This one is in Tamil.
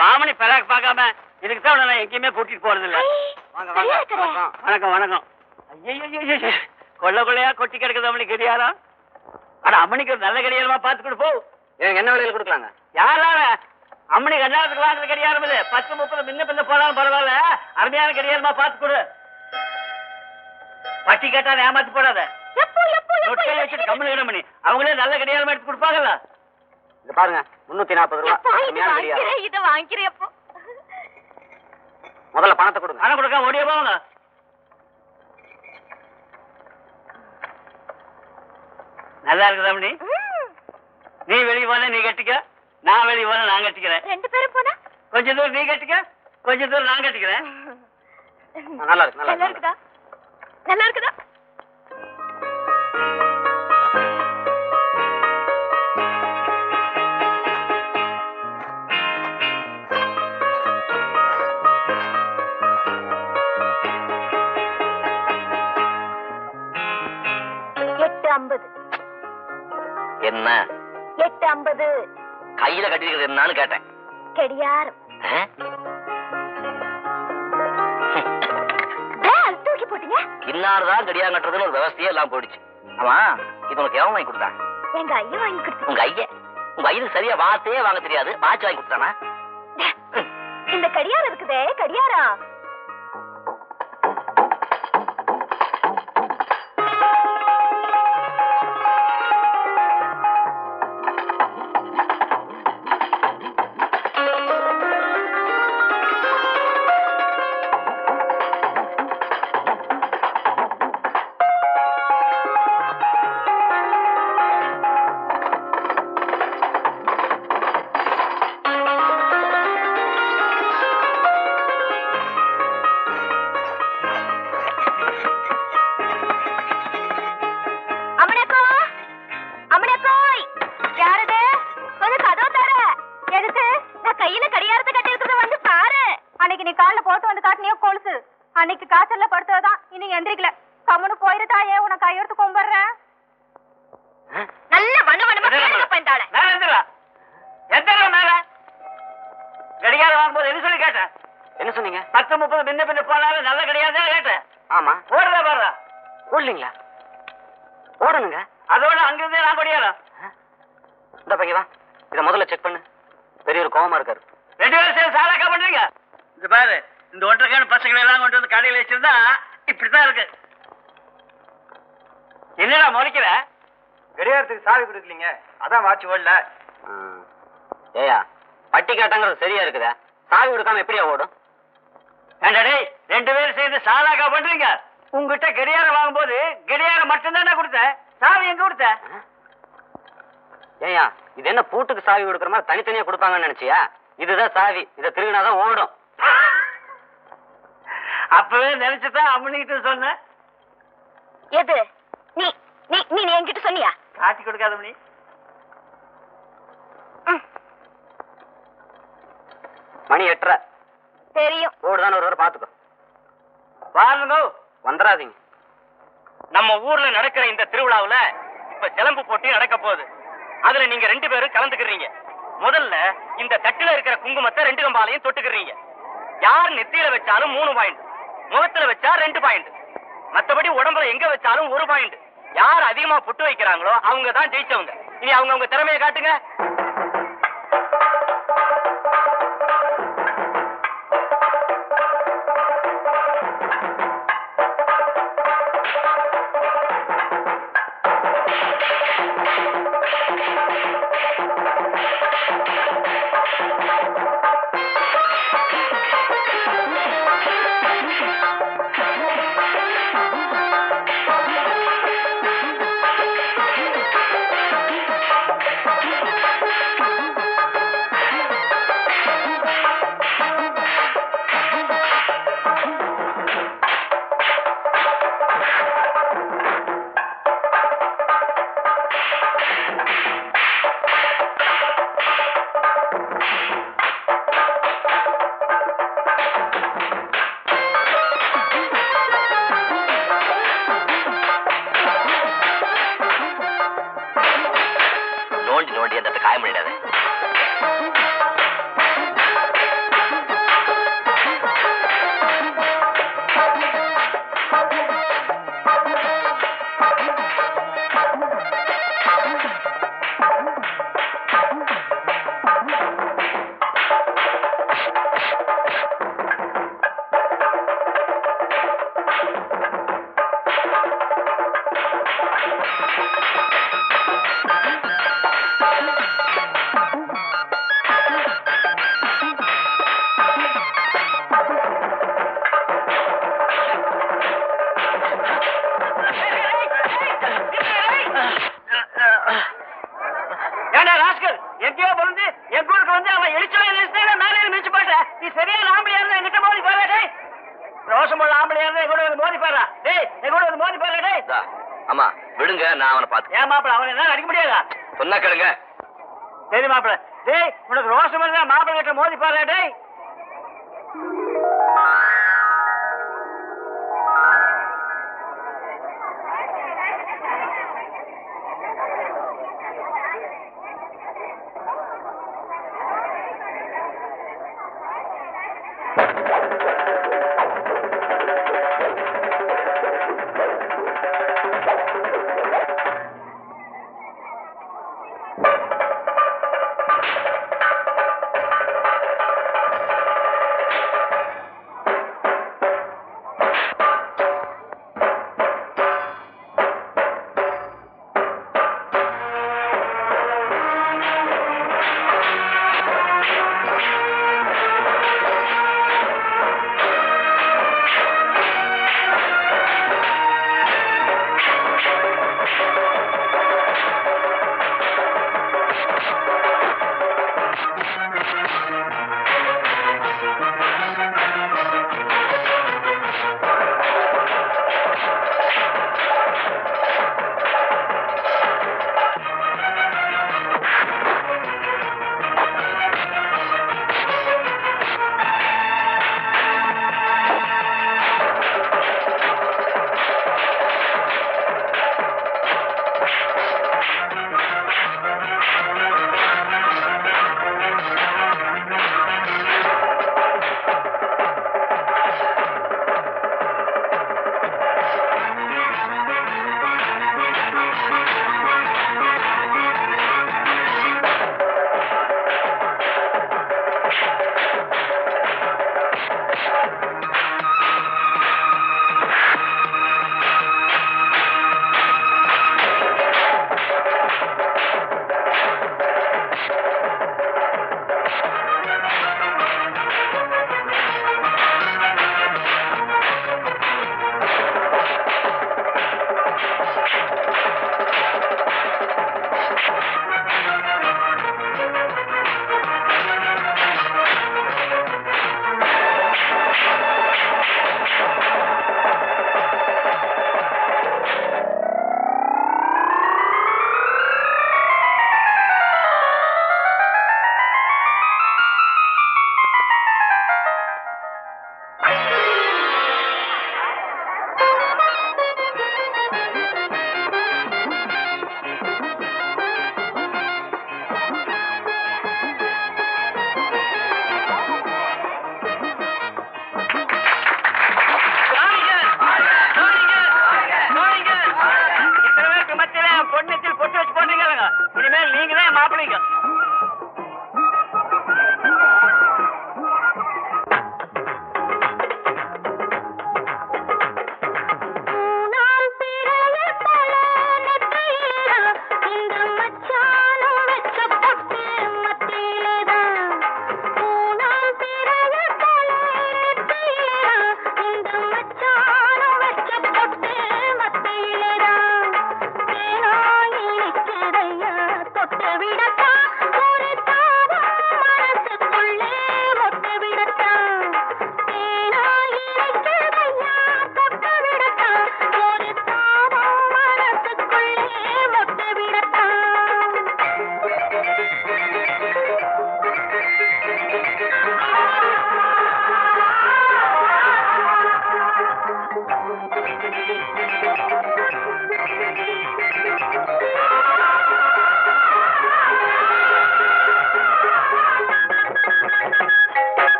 வாமனி பெராக் பார்க்காம இதுக்கு தான் நான் எங்கேயுமே கூட்டிட்டு போறது இல்ல வாங்க வாங்க. வணக்கம். வணக்கம் ஐயோ கொள்ள கொள்ளையா கொட்டி கிடக்குது அம்மனி கடியாரம் ஆனா அம்மனிக்கு ஒரு நல்ல கடியாரமா பார்த்துக்கிட்டு போ என்ன விலையில கொடுக்கலாங்க யாரால அம்மனி கல்யாணத்துக்கு வாங்குற கடியாரம் இது பத்து முப்பது முன்ன பின்ன போனாலும் பரவாயில்ல அருமையான கடியாரமா பார்த்து கொடு பட்டி கேட்டா ஏமாத்தி போடாத எப்போ எப்போ நொட்டை வச்சுட்டு கிடமணி அவங்களே நல்ல கடியாரமா எடுத்து கொடுப்பாங்கல்ல இது பாருங்க முன்னூத்தி நாற்பது ரூபா. இது. வாங்கிக்கிறேன் முதல்ல பணத்தை கொடுங்க. பணம் கொடுக்காம ஓடிய போவாங்க. நல்லா இருக்குதா ம், நீ வெளியே போன நீ கட்டிக்க நான் வெளியே போன நான் கட்டிக்கிறேன். ரெண்டு பேரும் போனா? கொஞ்ச தூரம் நீ கட்டிக்க கொஞ்ச தூரம் நான் கட்டிக்கிறேன். நல்லா இருக்கு நல்லா நல்லா இருக்கு. இருக்குதா நல்லா இருக்குதா? ஐம்பது. என்ன? எட்டு ஐம்பது. கையில கட்டிருக்கிறது என்னன்னு கேட்டேன்? பேல் தூக்கி போட்டீங்க? இன்னார்தான் கடியாரம் கட்டுறதுன்னு ஒரு விவசாயே எல்லாம் போயிடுச்சு. ஆமா இது உனக்கு எவன் வாங்கி கொடுத்தான் எங்க ஐயா வாங்கி கொடுத்து உங்க ஐயா. உங்க ஐயனுக்கு சரியா வார்த்தையே வாங்க தெரியாது. வாட்ச் வாங்கி கொடுத்தானா? இந்த கடியாரம் இருக்குதே கடியாரம் நல்ல கேளுங்க பைந்தாள மேல எந்திரா எந்திரா மேல? கடிகாரம் வாங்கும்போது என்ன சொல்லி கேட்டேன் என்ன சொன்னீங்க? பத்து முப்பது முன்ன பின்ன போனாலும் நல்ல தான் கேட்டேன். ஆமா. ஓடுறா பாடுறா. ஓடலீங்களா? ஓடணுங்க. அதோட அங்கிருந்தே நான் கொடியாரம் இந்த பையன் வா. இத முதல்ல செக் பண்ணு. பெரிய ஒரு கோவமா இருக்காரு. ரெண்டு பேரும் சேர்ந்து சாலாக்கா பண்றீங்க? இந்த பாரு இந்த ஒன்றரைக்கான பசங்களை எல்லாம் கொண்டு வந்து கடையில் வச்சிருந்தா இப்படித்தான் இருக்கு. என்னடா முறைக்கிற கடிகாரத்துக்கு சாவி கொடுக்கலீங்க. அதான் வாட்ச் ஓடல. ஏயா பட்டி கேட்டாங்கிறது சரியா இருக்குதா? சாவி கொடுக்காம எப்படியா ஓடும்? ஏண்டா டேய் ரெண்டு பேரும் சேர்ந்து சாலாக்கா பண்றீங்க? உங்ககிட்ட கடியாரம் வாங்கும்போது கடியாரம் மட்டும்தானே கொடுத்தேன் சாவி எங்க கொடுத்த? ஏயா இது என்ன பூட்டுக்கு சாவி கொடுக்குற மாதிரி தனித்தனியா கொடுப்பாங்கன்னு நினைச்சியா? இதுதான் சாவி இதை திருவினாதான் ஓடும். அப்பவே நினைச்சுதான் அம்மனிக்கிட்ட சொன்னேன். எது? நீ நீ நீ என்கிட்ட சொன்னியா? காட்டி கொடுக்காத மணி. மணி எட்டரை. தெரியும். ஓடுதான்னு ஒரு பாத்துக்கோ பாருங்க வந்துடாதீங்க. நம்ம ஊர்ல நடக்கிற இந்த திருவிழாவுல இப்ப சிலம்பு போட்டி நடக்க போகுது. அதுல நீங்க ரெண்டு பேரும் கலந்துக்கிறீங்க. முதல்ல இந்த தட்டுல இருக்கிற குங்குமத்தை ரெண்டு கம்பாலையும் தொட்டுக்கிறீங்க. யார் நெத்தியில வச்சாலும் மூணு பாயிண்ட் முகத்துல வச்சா ரெண்டு பாயிண்ட் மத்தபடி உடம்புல எங்க வச்சாலும் ஒரு பாயிண்ட் யார் அதிகமா புட்டு வைக்கிறாங்களோ அவங்க தான் ஜெயிச்சவங்க. இனி அவங்க அவங்க திறமையை காட்டுங்க. மாப்பிள அவன் என்ன அடிக்க முடியாதா? சொன்னா கேளுங்க. சரி மாப்பிள. டேய் உனக்கு ரோஷம் இருந்தா மாப்பிள கிட்ட மோதி பாரு டேய்.